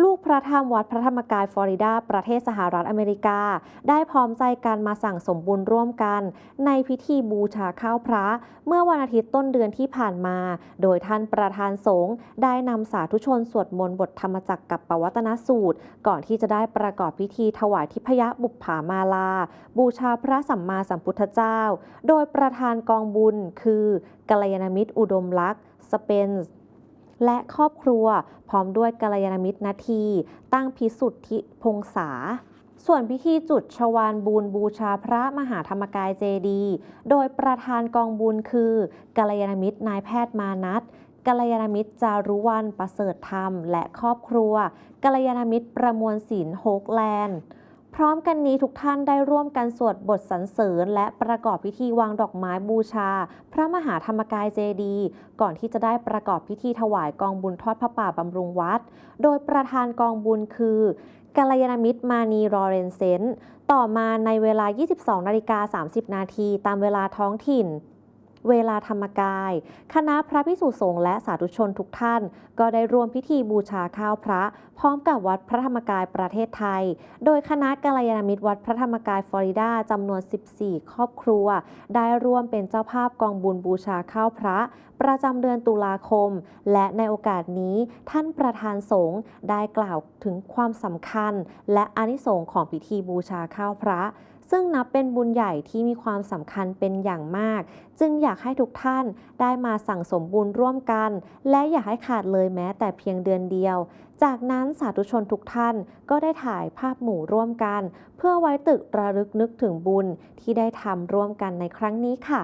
ลูกพระธรรมวัดพระธรรมกายฟลอริดา ประเทศสหรัฐอเมริกา ได้พร้อมใจกันมาสั่งสมบุญร่วมกัน ในพิธีบูชาข้าวพระ เมื่อวันอาทิตย์ต้นเดือนที่ผ่านมา โดยท่านประธานสงฆ์ได้นำสาธุชนสวดมนต์บทธรรมจักรกับปวัตนสูตร ก่อนที่จะได้ประกอบพิธีถวายทิพยบุปผามาลา บูชาพระสัมมาสัมพุทธเจ้า โดยประธานกองบุญคือกัลยาณมิตรอุดมลักษ์สเปนส์ และครอบครัว พร้อมด้วยกัลยาณมิตรนาที ตั้งพิสุทธิพงษาส่วนพิธีจุดชวานบูญบูชาพระมหาธรรมกายเจดี โดยประธานกองบุญคือกัลยาณมิตรนายแพทย์มานัทกัลยาณมิตรจารุวันประเสริฐธรรม และครอบครัวกัลยาณมิตรประมวลศิลป์โฮกแลนด์ พร้อมกันนี้ทุกท่านได้ร่วมกันสวดบทสรรเสริญ และประกอบพิธีวางดอกไม้บูชา พระมหาธรรมกายเจดี ก่อนที่จะได้ประกอบพิธีถวายกองบุญทอดพระป่าบำรุงวัด โดยประธานกองบุญคือกัลยาณมิตรมานีรอเรนเซนต่อมาในเวลา 22 นาฬิกา 30 นาที ตามเวลาท้องถิ่น เวลาธรรมกาย คณะพระพิสุสงฆ์และสาธุชนทุกท่าน ก็ได้ร่วมพิธีบูชาข้าวพระ พร้อมกับวัดพระธรรมกายประเทศไทย โดยคณะกัลยาณมิตรวัดพระธรรมกายฟลอริดาจำนวน 14 ครอบครัว ได้ร่วมเป็นเจ้าภาพกองบุญบูชาข้าวพระ ประจำเดือนตุลาคม และในโอกาสนี้ท่านประธานสงฆ์ได้กล่าวถึงความสำคัญ และอนิสงส์ของพิธีบูชาข้าวพระ ซึ่งนับเป็นบุญใหญ่ที่มีความสำคัญเป็นอย่างมาก จึงอยากให้ทุกท่านได้มาสั่งสมบุญร่วมกัน และอย่าให้ขาดเลยแม้แต่เพียงเดือนเดียว จากนั้นสาธุชนทุกท่านก็ได้ถ่ายภาพหมู่ร่วมกัน เพื่อไว้ตึกระลึกนึกถึงบุญที่ได้ทำร่วมกันในครั้งนี้ค่ะ